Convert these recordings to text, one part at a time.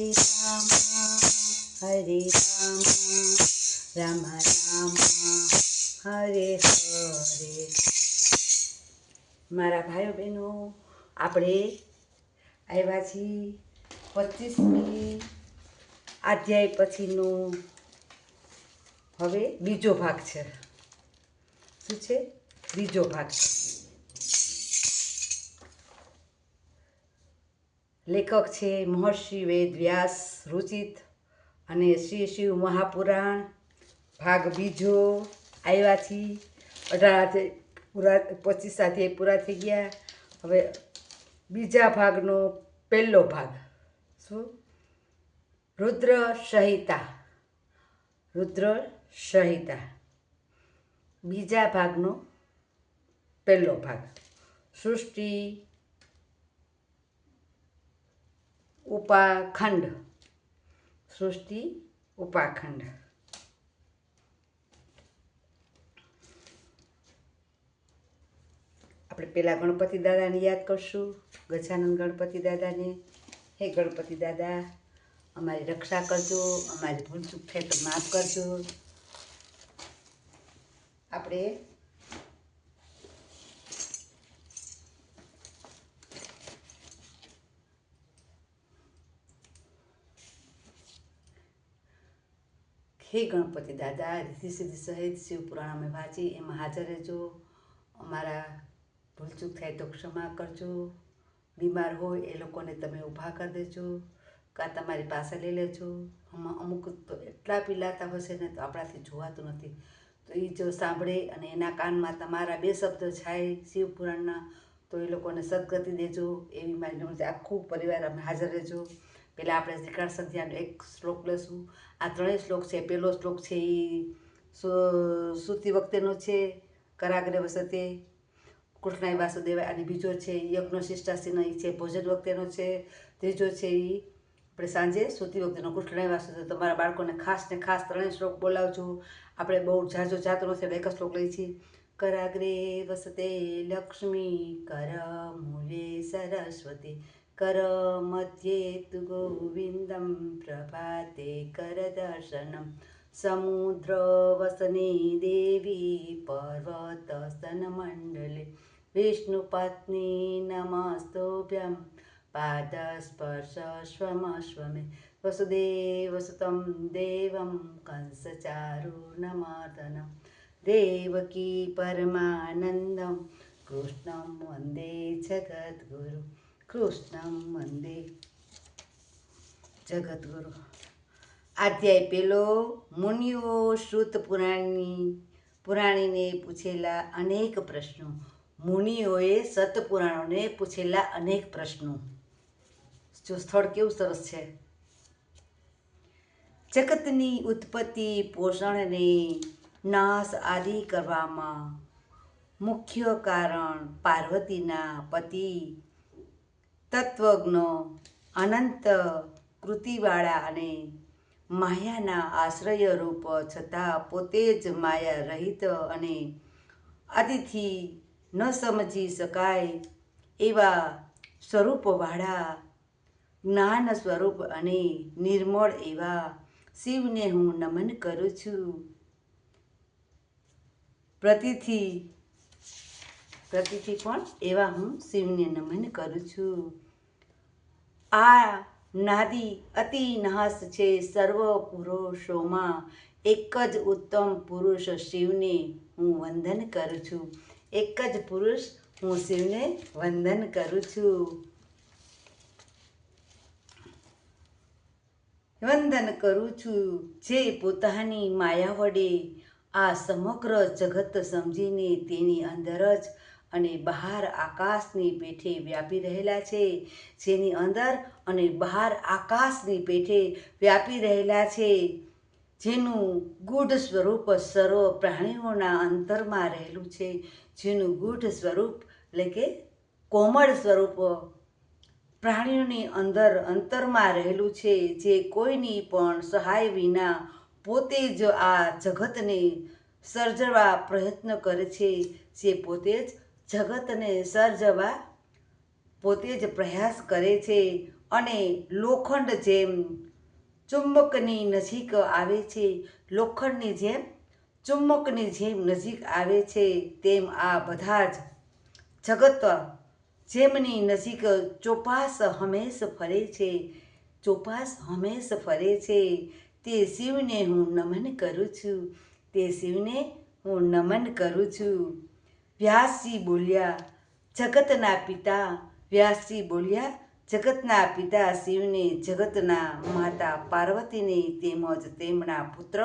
હરે રામ હરે રામ રામ રામ હરે હરે મારા ભાઈઓ બહેનો, આપણે આવ્યા છીએ પચીસમી અધ્યાય પછીનો હવે બીજો ભાગ છે. શું છે? બીજો ભાગ છે. લેખક છે, મહર્ષિ વેદ વ્યાસ, રુચિત અને શ્રી શિવ મહાપુરાણ, ભાગ બીજો આવ્યા છીએ અઢાર પૂરા, પચીસ સાથે પૂરા થઈ ગયા. હવે બીજા ભાગનો પહેલો ભાગ. શું? રુદ્ર સંહિતા. રુદ્ર સંહિતા. બીજા ભાગનો પહેલો ભાગ. સૃષ્ટિ ઉપાખંડ. સૃષ્ટિ, ઉપાખંડ. આપણે પહેલાં ગણપતિ દાદાને યાદ કરશું ગજાનંદ ગણપતિ દાદાને. હે ગણપતિ દાદા, અમારી રક્ષા કરજો, અમારી ભૂલ ચૂક થાય તો માફ કરજો. આપણે હે ગણપતિ દાદા રીતિ સિદ્ધિ સહિત શિવ પુરાણ અમે વાંચી, એમાં હાજર રહેજો. અમારા ભૂલચૂક થાય તો ક્ષમા કરજો. બીમાર હોય એ લોકોને તમે ઊભા કરી દેજો. કાં તમારી પાસે લઈ લેજો. આમાં અમુક તો એટલા પીલાતા હશે ને તો આપણાથી જોવાતું નથી. તો એ જો સાંભળે અને એના કાનમાં તમારા બે શબ્દ જાય શિવપુરાણના તો એ લોકોને સદગતિ દેજો. એવી મારી આખું પરિવાર અમે હાજર રહેજો. પહેલાં આપણે શ્રીકાળ સંધ્યાનો એક શ્લોક લઈશું. આ ત્રણેય શ્લોક છે. પહેલો શ્લોક છે એ સૂતી વખતેનો છે, કરાગ્રે વસતે, કૃષ્ણાય વાસુદેવાય, અને બીજો છે યજ્ઞ શિષ્ટાસીનો એ છે, ભોજન વખતેનો છે. ત્રીજો છે એ આપણે સાંજે સૂતી વખતેનો કૃષ્ણાય વાસુદેવ. તમારા બાળકોને ખાસ ને ખાસ ત્રણેય શ્લોક બોલાવજો. આપણે બહુ જાજો જાતો નથી એક શ્લોક લઈ છીએ. કરાગ્રે વસતે, લક્ષ્મી કર મૂલે સરસ્વતી. करमध्ये तु गोविन्दं प्रभाते करदर्शनं। समुद्रवसने देवी पर्वतस्तनमण्डले विष्णुपत्नी नमस्तोभ्यं। पादस्पर्शस्वश्वमे वसुदेवसुतं देवं कंसचारुर्णमर्तनं देवकी परमानन्दं। कृष्णं वन्दे जगद्गुरु। દેવમ મંદિર. જગદ્ગુરુ. અધ્યાય પેલો, મુનિઓ શ્રુત પુરાણની, પુરાણીને પૂછેલા અનેક પ્રશ્નો. મુનિઓએ સતપુરાણોને પૂછેલા અનેક પ્રશ્નો. જો સ્થળ કેવું સરસ છે? જગતની ઉત્પત્તિ, પોષણને નાશ આદિ કરવામાં મુખ્ય કારણ પાર્વતીના પતિ તત્વજ્ઞ, અનંત કૃતિવાળા અને માયાના આશ્રય રૂપ છતાં પોતે જ માયા રહિત અને આદિથી ન સમજી શકાય એવા સ્વરૂપવાળા જ્ઞાન સ્વરૂપ અને નિર્મળ એવા શિવને હું નમન કરું છું. પ્રતિથી પ્રતિથી પણ એવા હું શિવને નમન કરું છું. આ નાદી અતિ નાશ છે સર્વ પુરુષોમાં એક જ ઉત્તમ પુરુષ શિવને હું વંદન કરું છું. એક જ પુરુષ હું શિવને વંદન કરું છું. વંદન કરું છું જે પોતાની માયા વડે. આ સમગ્ર જગત સમજીને તેની અંદર જ અને બહાર આકાશની પેઠે વ્યાપી રહેલા છે. જેની અંદર અને બહાર આકાશની પેઠે વ્યાપી રહેલા છે. જેનું ગૂઢ સ્વરૂપ સર્વ પ્રાણીઓના અંતરમાં રહેલું છે. જેનું ગૂઢ સ્વરૂપ, એટલે કે કોમળ સ્વરૂપ, પ્રાણીઓની અંદર અંતરમાં રહેલું છે. જે કોઈની પણ સહાય વિના પોતે જ આ જગતને સર્જવા પ્રયત્ન કરે છે. જે પોતે જ જગતને સર્જવા પોતે જ પ્રયાસ કરે છે અને લોખંડ જેમ ચુંબકની નજીક આવે છે, લોખંડની જેમ ચુંબકની જેમ નજીક આવે છે, તેમ આ બધા જ જગત જેમની નજીક ચોપાસ હંમેશ ફરે છે, ચોપાસ હંમેશ ફરે છે. તે શિવને હું નમન કરું છું, તે શિવને હું નમન કરું છું. વ્યાસજી બોલ્યા, જગતના પિતા વ્યાસજી બોલ્યા, જગતના પિતા શિવને, જગતના માતા પાર્વતીને તેમજ તેમના પુત્ર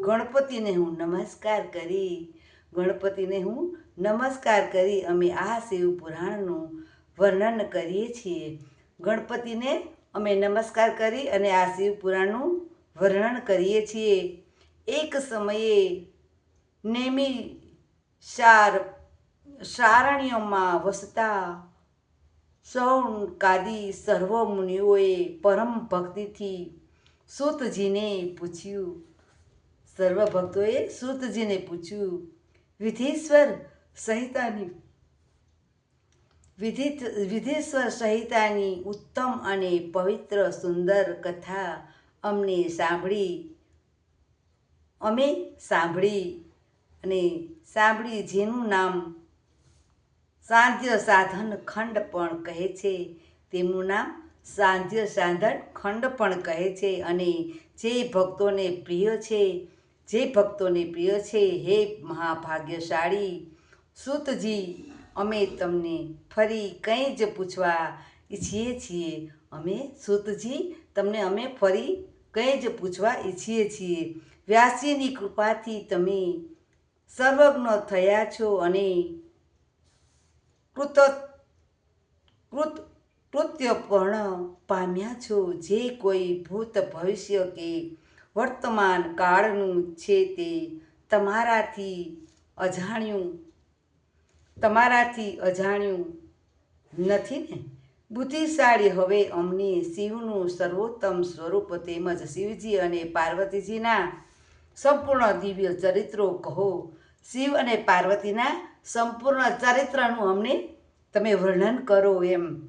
ગણપતિને હું નમસ્કાર કરી, ગણપતિને હું નમસ્કાર કરી અમે આ શિવ પુરાણનું વર્ણન કરીએ છીએ. ગણપતિને અમે નમસ્કાર કરી અને આ શિવ પુરાણનું વર્ણન કરીએ છીએ. એક સમયે નેમી શાર સારણ્યમાં વસતા સૌનકાદી સર્વ મુનિઓએ પરમ ભક્તિથી સૂતજીને પૂછ્યું. સર્વ ભક્તોએ સૂતજીને પૂછ્યું, વિધિશ્વર સહિતાની વિધિત વિધેશ્વર સહિતાની ઉત્તમ અને પવિત્ર સુંદર કથા અમને સાંભળી અમે સાંભળી અને સાંભળી જેનું નામ સાંધ્ય સાધન ખંડ પણ કહે છે. તેમનું નામ સાંધ્ય સાધન ખંડ પણ કહે છે અને જે ભક્તોને પ્રિય છે, જે ભક્તોને પ્રિય છે, હે મહાભાગ્યશાળી, સુતજી, અમે તમને ફરી કંઈ જ પૂછવા ઈચ્છીએ છીએ. અમે સુતજી, તમને અમે ફરી કંઈ જ પૂછવા ઈચ્છીએ છીએ. વ્યાસજીની કૃપાથી તમે સર્વજ્ઞ થયા છો અને કૃત કૃત કૃત્યપર્ણ પામ્યા છો. જે કોઈ ભૂત ભવિષ્ય કે વર્તમાન કાળનું છે તે તમારાથી અજાણ્યું તમારાથી અજાણ્યું નથી ને? બુદ્ધિશાળી હવે અમને શિવનું સર્વોત્તમ સ્વરૂપ તેમજ શિવજી અને પાર્વતીજીના સંપૂર્ણ દિવ્ય ચરિત્રો કહો. શિવ અને પાર્વતીના સંપૂર્ણ ચરિત્રનું અમને તમે વર્ણન કરો એમ.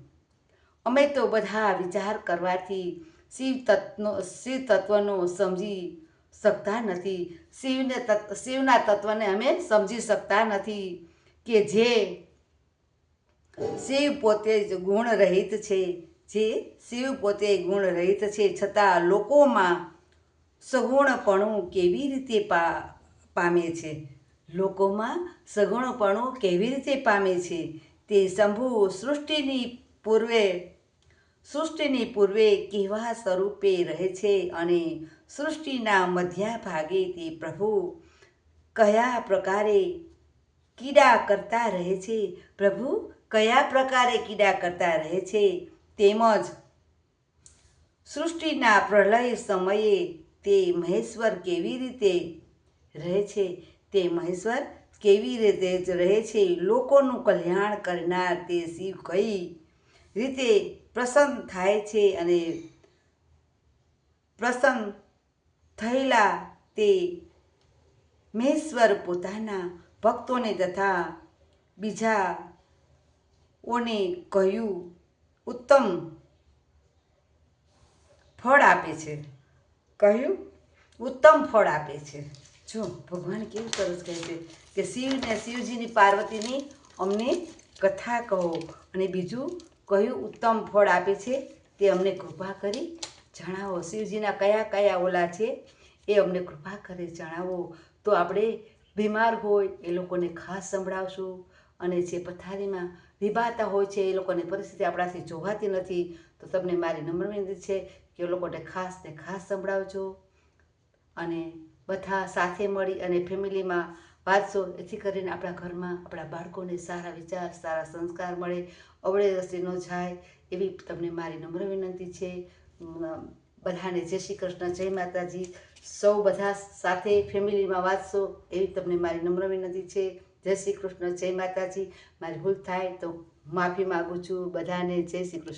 અમે તો બધા વિચાર કરવાથી શિવ તત્વનો શિવ તત્વનો સમજી શકતા નથી. શિવને શિવના તત્વને અમે સમજી શકતા નથી કે જે શિવ પોતે જ ગુણ રહિત છે, જે શિવ પોતે ગુણ રહિત છે. છતાં લોકોમાં સગુણપણું કેવી રીતે પા, પામે છે? લોકોમાં સગુણપણું કેવી રીતે પામે છે? તે શંભુ સૃષ્ટિની પૂર્વે સૃષ્ટિની પૂર્વે કેવા સ્વરૂપે રહે છે અને સૃષ્ટિના મધ્યા ભાગે તે પ્રભુ કયા પ્રકારે કીડા કરતા રહે છે? પ્રભુ કયા પ્રકારે કીડા કરતા રહે છે? તેમજ સૃષ્ટિના પ્રલય સમયે તે મહેશ્વર કેવી રીતે રહે છે? તે મહેશ્વર કેવી રીતે જ રહે છે? લોકોનું કલ્યાણ કરનાર તે શિવ કઈ રીતે પ્રસન્ન થાય છે અને પ્રસન્ન થયેલા તે મહેશ્વર પોતાના ભક્તોને તથા બીજાઓને કહ્યું, ઉત્તમ ફળ આપે છે. કહ્યું, ઉત્તમ ફળ આપે છે. જો, ભગવાન કેવું સરસ કહે છે કે શિવને, શિવજીની પાર્વતીની અમને કથા કહો અને બીજું કયું ઉત્તમ ફળ આપે છે તે અમને કૃપા કરી જણાવો. શિવજીના કયા કયા ઓલા છે એ અમને કૃપા કરી જણાવો. તો આપણે બીમાર હોય એ લોકોને ખાસ સંભળાવશું અને જે પથારીમાં વિભાતા હોય છે એ લોકોની પરિસ્થિતિ આપણાથી જોવાતી નથી. તો તમને મારી નમ્ર વિનંતી છે એ લોકોને ખાસ ને ખાસ સંભળાવજો અને બધા સાથે મળી અને ફેમિલીમાં વાંચશો એથી કરીને આપણા ઘરમાં આપણા બાળકોને સારા વિચાર, સારા સંસ્કાર મળે, અવળે રસી ન જાય એવી તમને મારી નમ્ર વિનંતી છે. બધાને જય શ્રી કૃષ્ણ, જય માતાજી. સૌ બધા સાથે ફેમિલીમાં વાંચશો એવી તમને મારી નમ્ર વિનંતી છે. જય શ્રી કૃષ્ણ, જય માતાજી. મારી ભૂલ થાય તો માફી માગું છું. બધાને જય શ્રી કૃષ્ણ.